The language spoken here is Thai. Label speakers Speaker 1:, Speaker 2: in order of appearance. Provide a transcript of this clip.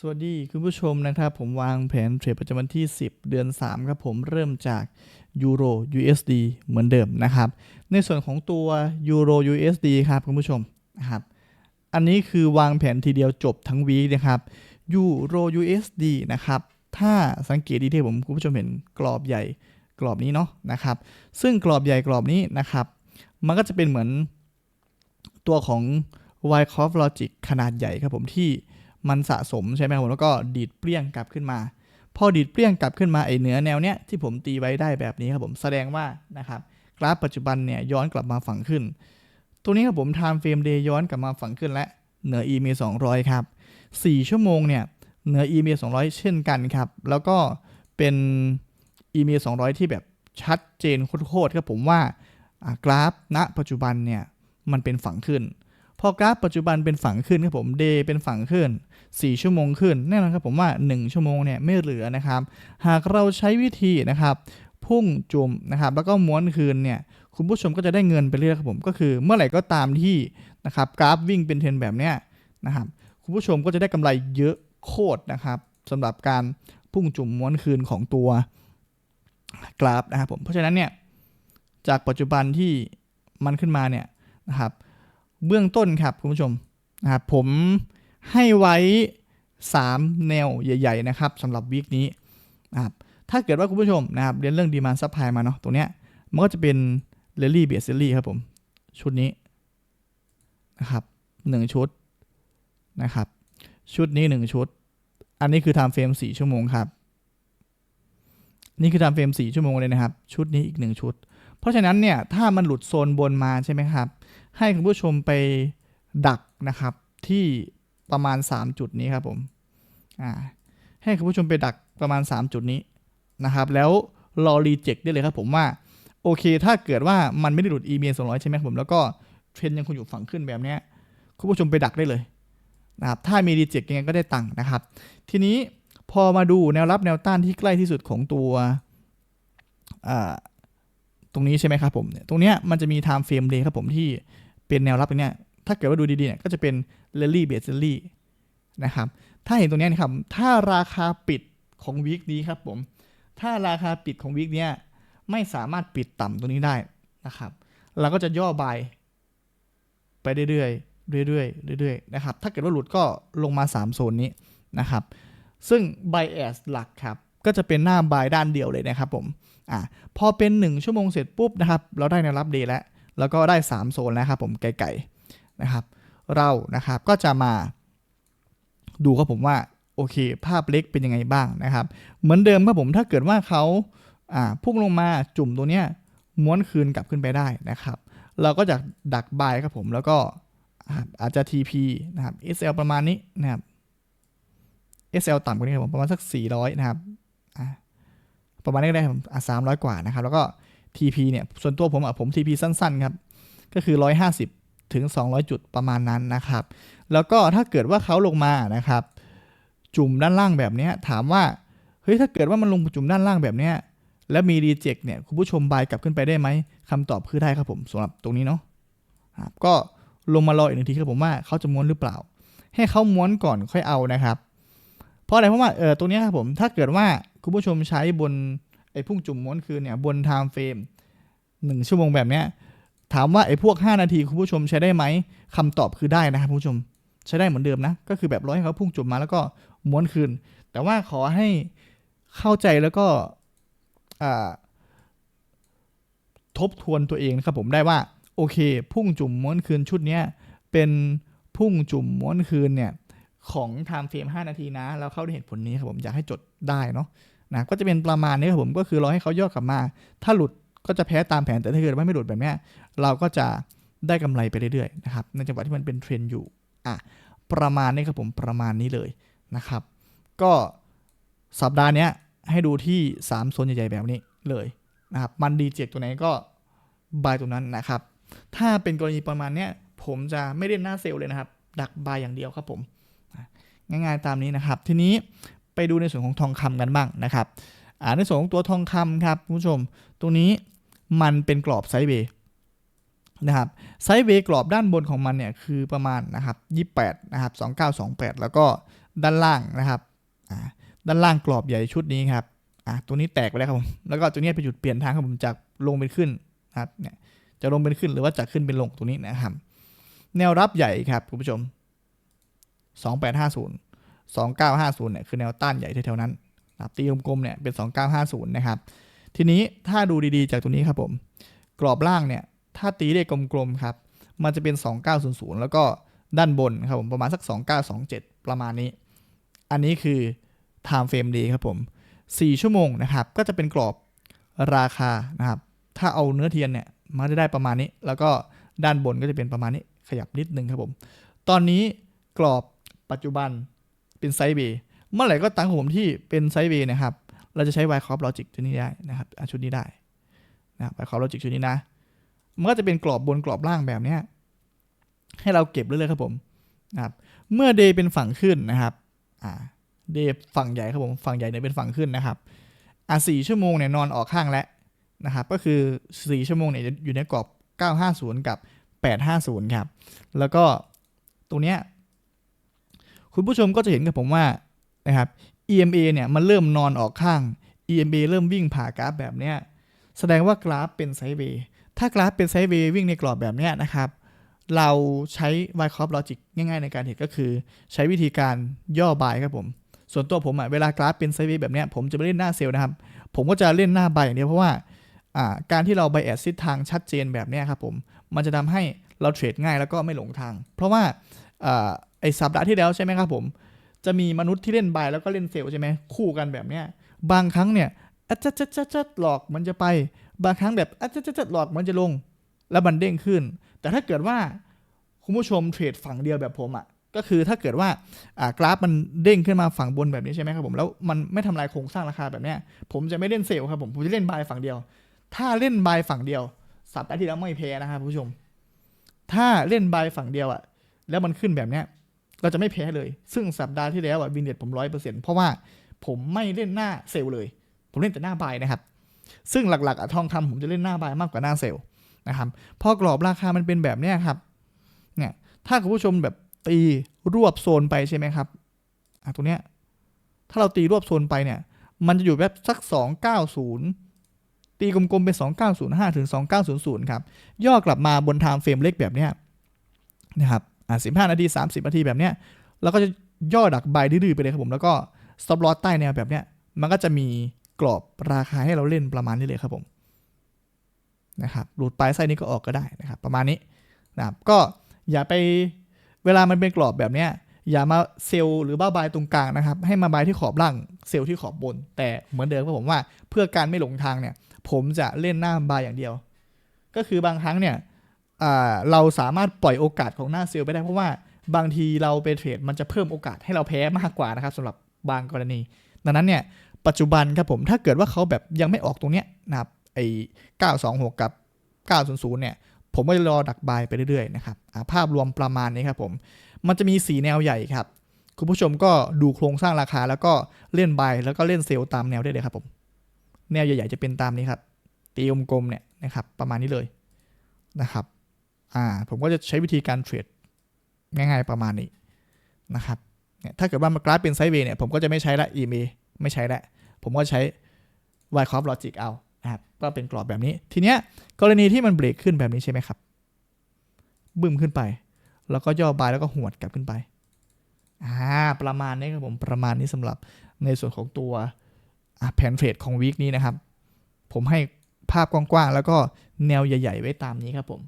Speaker 1: สวัสดีคุณผู้ชมนะครับ ผมวางแผนเทรดประจำวันที่ 10 เดือน 3 ครับผมเริ่มจากยูโร USD เหมือนเดิมนะครับ ในส่วนของตัวยูโร USD ครับคุณผู้ชมนะครับอันนี้คือวางแผนทีเดียวจบทั้งวีคนะครับยูโร USD นะครับถ้าสังเกตดีที่ผมคุณผู้ชมเห็นกรอบใหญ่กรอบนี้เนาะนะครับ ซึ่งกรอบใหญ่กรอบนี้นะครับ มันก็จะเป็นเหมือนตัวของ y c o f Logic ขนาดใหญ่ครับผมที่ มันสะสมใช่ไหมครับผมแล้วก็ดีดเปรี้ยงกลับขึ้นมา พอดีดเปรี้ยงกลับขึ้นมาไอเหนือแนวเนี้ยที่ผมตีไว้ได้แบบนี้ครับผมแสดงว่านะครับกราฟปัจจุบันเนี่ยย้อนกลับมาฝั่งขึ้น ตัวนี้ครับผม time frame day ย้อนกลับมาฝั่งขึ้นและเหนือ EMA 200 ครับ 4 ชั่วโมงเนี่ยเหนือ EMA 200 เช่นกันครับ แล้วก็เป็น EMA 200 ที่แบบชัดเจนโคตรๆครับผมว่าอ่ากราฟณปัจจุบันเนี่ยมันเป็นฝั่งขึ้น พอกราฟปัจจุบันเป็นฝั่งขึ้นครับผม day เป็นฝั่งขึ้น 4 ชั่วโมงขึ้น แน่นอนครับผมว่า 1 ชั่วโมงเนี่ยไม่เหลือนะครับ หากเราใช้วิธีนะครับ พุ่งจุ่มนะครับ แล้วก็ม้วนคืนเนี่ยคุณผู้ชมก็จะได้เงินไปเรื่อยครับผมก็คือ เมื่อไหร่ก็ตามที่นะครับกราฟวิ่งเป็นเทรนแบบเนี้ยนะครับคุณผู้ชมก็จะได้กำไรเยอะโคตรนะครับสำหรับการพุ่งจุ่มม้วนคืนของตัวกราฟนะครับผมเพราะฉะนั้นเนี่ยจากปัจจุบันที่มันขึ้นมาเนี่ยนะครับ เบื้องต้นครับคุณผู้ชมนะครับผมให้ไว้ 3 แนวใหญ่ ๆ นะครับสำหรับวีคนี้นะครับถ้าเกิดว่าคุณผู้ชมนะครับเรียนเรื่องดีมานซัพพลายมาเนาะตรงเนี้ยมันก็จะเป็นเรลลี่เบียร์เซลลี่ครับผม ชุดนี้นะครับหนึ่งชุดนะครับ ชุดนี้1ชุด อันนี้คือ time frame 4ชั่วโมงครับ นี่คือ time frame 4ชั่วโมงเลยนะครับ ชุดนี้อีก1ชุด เพราะฉะนั้นเนี่ยถ้ามันหลุดโซนบนมาใช่ไหมครับ ให้คุณผู้ชมไปดักนะครับที่ประมาณ 3 จุดนี้ครับผมอ่าให้คุณผู้ชมไปดักประมาณ 3 จุดนี้นะครับ แล้วรอรีเจ็คได้เลยครับผมว่า โอเค ถ้าเกิดว่ามันไม่ได้หลุด EMA 200 ใช่ไหมครับผม แล้วก็เทรนยังคงอยู่ฝั่งขึ้นแบบนี้คุณผู้ชมไปดักได้เลยนะครับถ้ามีรีเจ็คยังไงก็ได้ตังค์นะครับ ทีนี้พอมาดูแนวรับแนวต้านที่ใกล้ที่สุดของตัวตรงนี้ใช่ไหมครับผมตรงเนี้ยมันจะมี time frame day ครับผมที่ เป็นแนวรับตรงเนี้ยถ้าเกิดว่าดูดีๆเนี่ยก็จะเป็น r a l l y b a s e r l y นะครับถ้าเห็นตรงนี้นะครับถ้าราคาปิดของวีคนี้ครับผมถ้าราคาปิดของวีคเนี้ยไม่สามารถปิดต่ำตรงนี้ได้นะครับเราก็จะย่อบายไปเรื่อยๆเรื่อยๆเรื่อยๆนะครับถ้าเกิดว่าหลุดก็ลงมา 3 โซนนี้นะครับซึ่ง bias หลักครับก็จะเป็นหน้า buy ด้านเดียวเลยนะครับผมอ่าพอเป็น 1 ชั่วโมงเสร็จปุ๊บนะครับเราได้แนวรับดย์แล้ว แล้วก็ได้ 3 โซนแล้วครับผมไกลๆนะครับ เรานะครับก็จะมาดูครับผมว่าโอเค ภาพเล็กเป็นยังไงบ้างนะครับ เหมือนเดิมครับผมถ้าเกิดว่าเขาพุ่งลงมาจุ่มตัวเนี้ยม้วนคืนกลับขึ้นไปได้นะครับ เราก็จะดักบายครับผมแล้วก็อาจจะ TP นะครับ SL ประมาณนี้นะครับ SL ต่ำกว่านี้ครับผมประมาณสัก 400 นะครับประมาณนี้ก็ได้ครับอะ300กว่านะครับ แล้วก็ TP เนี่ย ส่วนตัวผมอะผม TP สั้นๆครับ ก็คือ 150 ถึง 200 จุดประมาณนั้นนะครับ แล้วก็ถ้าเกิดว่าเขาลงมานะครับ จุ่มด้านล่างแบบนี้ถามว่า เฮ้ย ถ้าเกิดว่ามันลงจุ่มด้านล่างแบบนี้แล้วมีรีเจ็คเนี่ย คุณผู้ชมบายกลับขึ้นไปได้ไหมคำตอบคือได้ครับผมสำหรับตรงนี้เนาะก็ลงมารออีกหนึ่งทีครับผมว่าเขาจะม้วนหรือเปล่า ให้เขาม้วนก่อนค่อยเอานะครับ เพราะอะไรเพราะว่าเออตรงนี้ครับผมถ้าเกิดว่าคุณผู้ชมใช้บน อ้พุ่งจุ่มม้วนคืนเนี่ยบน time frame หนึ่งชั่วโมงแบบเนี้ยถามว่าไอ้พวก 5 นาทีคุณผู้ชมใช้ได้ไหมคำตอบคือได้นะครับผู้ชมใช้ได้เหมือนเดิมนะ ก็คือแบบร้อยให้เขาพุ่งจุ่มมาแล้วก็ม้วนคืน แต่ว่าขอให้เข้าใจแล้วก็ทบทวนตัวเองนะครับผมได้ว่าโอเค พุ่งจุ่มม้วนคืนชุดเนี้ยเป็นพุ่งจุ่มม้วนคืนเนี่ยของไทม์เฟรม5 นาทีนะ แล้วเข้าได้เหตุผลนี้ครับผมอยากให้จดได้เนาะ นะก็จะเป็นประมาณนี้ครับผมก็คือรอให้เขาย่อกลับมา ถ้าหลุดก็จะแพ้ตามแผนแต่ถ้าเกิดว่าไม่หลุดแบบนี้เราก็จะได้กำไรไปเรื่อยๆนะครับในจังหวะที่มันเป็นเทรนด์อยู่อะประมาณนี้ครับผมประมาณนี้เลยนะครับ ก็สัปดาห์นี้ให้ดูที่ 3 โซนใหญ่ๆแบบนี้เลยนะครับมันดีเจกตัวไหนก็บายตัวนั้นนะครับ ถ้าเป็นกรณีประมาณเนี้ยผมจะไม่เล่นหน้าเซลล์เลยนะครับ ดักบายอย่างเดียวครับผม ง่ายๆตามนี้นะครับ ทีนี้ ไปดูในส่วนของทองคำกันบ้างนะครับในส่วนของตัวทองคำครับคุณผู้ชม ตรงนี้มันเป็นกรอบไซด์เวย์นะครับไซด์เวย์กรอบด้านบนของมันเนี่ยคือประมาณนะครับ28นะครับ2928 แล้วก็ด้านล่างนะครับด้านล่างกรอบใหญ่ชุดนี้ครับตัวนี้แตกไปแล้วครับผมแล้วก็ตัวนี้เป็นจุดเปลี่ยนทางครับผมจากลงเป็นขึ้นนะครับเนี่ยจะลงเป็นขึ้นหรือว่าจะขึ้นเป็นลงตรงนี้นะครับแนวรับใหญ่ครับคุณผู้ชม 2850 2950เนี่ยคือแนวต้านใหญ่แถวๆนั้นนะครับตีกลมๆเนี่ยเป็น 2950นะครับทีนี้ถ้าดูดีๆจากตรงนี้ครับผมกรอบล่างเนี่ยถ้าตีเลขกลมๆครับมันจะเป็น 2900 แล้วก็ด้านบนครับผมประมาณสัก 2927 ประมาณนี้ อันนี้คือ time frame day ครับผม 4 ชั่วโมงนะครับ ก็จะเป็นกรอบราคานะครับ ถ้าเอาเนื้อเทียนเนี่ยมันจะได้ประมาณนี้ แล้วก็ด้านบนก็จะเป็นประมาณนี้ขยับนิดนึงครับผม ตอนนี้กรอบปัจจุบัน เป็นไซด์เวย์เมื่อไหร่ก็ตามครับผมที่เป็นไซด์เวย์นะครับ เราจะใช้ y c o r p logic ชุดนี้ได้นะครับชุดนี้ได้นะครับ y c o r p logic ชุดนี้นะ มันก็จะเป็นกรอบบนกรอบล่างแบบนี้ให้เราเก็บเรื่อยๆครับผมนะครับ เมื่อ day เป็นฝั่งขึ้นนะครับอ่า day ฝั่งใหญ่ครับผมฝั่งใหญ่เนี่ยเป็นฝั่งขึ้นนะครับอะสี่ชั่วโมงเนี่ยนอนออกข้างแล้วนะครับ ก็คือ 4 ชั่วโมงเนี่ยอยู่ในกรอบ 950 กับ 850 ครับ แล้วก็ตรงเนี้ย คุณผู้ชมก็จะเห็นกับผมว่านะครับ EMA เนี่ยมันเริ่มนอนออกข้าง EMA เริ่มวิ่งผ่ากราฟแบบเนี้ยแสดงว่ากราฟเป็นไซด์เวย์ถ้ากราฟเป็นไซด์เวย์วิ่งในกรอบแบบเนี้ยนะครับเราใช้ y c o r p logic ง่ายๆในการเห็นก็คือ ใช้วิธีการย่อบายครับผม ส่วนตัวผมอะ่ะเวลากราฟเป็นไซด์เวย์แบบเนี้ยผมจะไม่เล่นหน้าเซลล์นะครับ ผมก็จะเล่นหน้าบายอย่างเดียวเพราะว่าการที่เราไบแอดซิทางชัดเจนแบบเนี้ยครับผม มันจะทำให้เราเทรดง่ายแล้วก็ไม่หลงทาง เพราะว่า ไอสัปดาห์ที่แล้วใช่ไหมครับผม จะมีมนุษย์ที่เล่นบายแล้วก็เล่นเซลใช่ไหมคู่กันแบบเนี้ยบางครั้งเนี่ยอัจจะจะจะจะหลอกมันจะไป บางครั้งแบบอัจจะจะจะหลอกมันจะลง แล้วมันเด้งขึ้น แต่ถ้าเกิดว่าคุณผู้ชมเทรดฝั่งเดียวแบบผมอะ่ะก็คือถ้าเกิดว่ากราฟมันเด้งขึ้นมาฝั่งบนแบบนี้ใช่ไหมครับผมแล้วมันไม่ทำลายโครงสร้างราคาแบบเนี้ยผมจะไม่เล่นเซลครับผมผมจะเล่นบายฝั่งเดียว ถ้าเล่นบายฝั่งเดียวสัปดาห์ที่แล้วไม่แพ้นะครับผู้ชม ถ้าเล่นบายฝั่งเดียวอะ่ะแล้วมันขึ้นแบบเนี้ย เราจะไม่แพ้เลย ซึ่งสัปดาห์ที่แล้วอะวินเด็ดผมร้อยเปอร์เซ็นต์เพราะว่าผมไม่เล่นหน้าเซลล์เลย ผมเล่นแต่หน้าบายนะครับ ซึ่งหลักๆอะทองคำผมจะเล่นหน้าบายมากกว่าหน้าเซลล์นะครับพอกรอบราคามันเป็นแบบเนี้ยครับ เนี่ย ถ้าคุณผู้ชมแบบตีรวบโซนไปใช่ไหมครับอะตรงเนี้ย ถ้าเราตีรวบโซนไปเนี่ย มันจะอยู่แบบสัก 290 ตีกลมๆเป็น 2905 ถึง 2900 ครับ ย่อกลับมาบนไทม์เฟรมเล็กแบบเนี้ยนะครับ อะ15นาที30นาทีแบบเนี้ยแล้วก็จะย่อดักใบดื้อไปเลยครับผม แล้วก็สต็อปลอสใต้แนวแบบเนี้ย มันก็จะมีกรอบราคาให้เราเล่นประมาณนี้เลยครับผมนะครับหลุดปลายไส้นี้ก็ออกก็ได้นะครับประมาณนี้นะครับก็อย่าไปเวลามันเป็นกรอบแบบเนี้ยอย่ามาเซลล์หรือบ้าบายตรงกลางนะครับ ให้มาบายที่ขอบล่างเซลล์ที่ขอบบน แต่เหมือนเดิมครับผมว่าเพื่อการไม่หลงทางเนี่ย ผมจะเล่นหน้าบายอย่างเดียว ก็คือบางครั้งเนี่ย เราสามารถปล่อยโอกาสของหน้าเซลล์ไปได้เพราะว่าบางทีเราไปเทรดมันจะเพิ่มโอกาสให้เราแพ้มากกว่านะครับสำหรับบางกรณี ดังนั้นเนี่ยปัจจุบันครับผมถ้าเกิดว่าเขาแบบยังไม่ออกตรงเนี้ยนะครับไอ้926 กับ 900 เนี่ย ผมก็จะรอดักบายไปเรื่อยๆนะครับภาพรวมประมาณนี้ครับผม มันจะมี 4 แนวใหญ่ครับ คุณผู้ชมก็ดูโครงสร้างราคาแล้วก็เล่นบายแล้วก็เล่นเซลล์ตามแนวได้เลยครับผม แนวใหญ่ๆจะเป็นตามนี้ครับตีวงกลมเนี่ยนะครับประมาณนี้เลยนะครับ อ่าผมก็จะใช้วิธีการเทรดง่ายๆประมาณนี้นะครับเนี่ยถ้าเกิดว่ามันกราฟเป็นไซด์เวย์เนี่ยผมก็จะไม่ใช้ละ EMA ไม่ใช้ละผมก็ใช้ y c o r p logic เอานะครับก็เป็นกรอบแบบนี้ ทีเนี้ยกรณีที่มันเบรกขึ้นแบบนี้ใช่ไหมครับ บึ้มขึ้นไป แล้วก็ย่อบายแล้วก็หวดกลับขึ้นไปอ่าประมาณนี้ครับผมประมาณนี้สำหรับในส่วนของตัวแผนเทรดของวีคนี้นะครับ ผมให้ภาพกว้างๆแล้วก็แนวใหญ่ ๆ ไว้ตามนี้ครับผม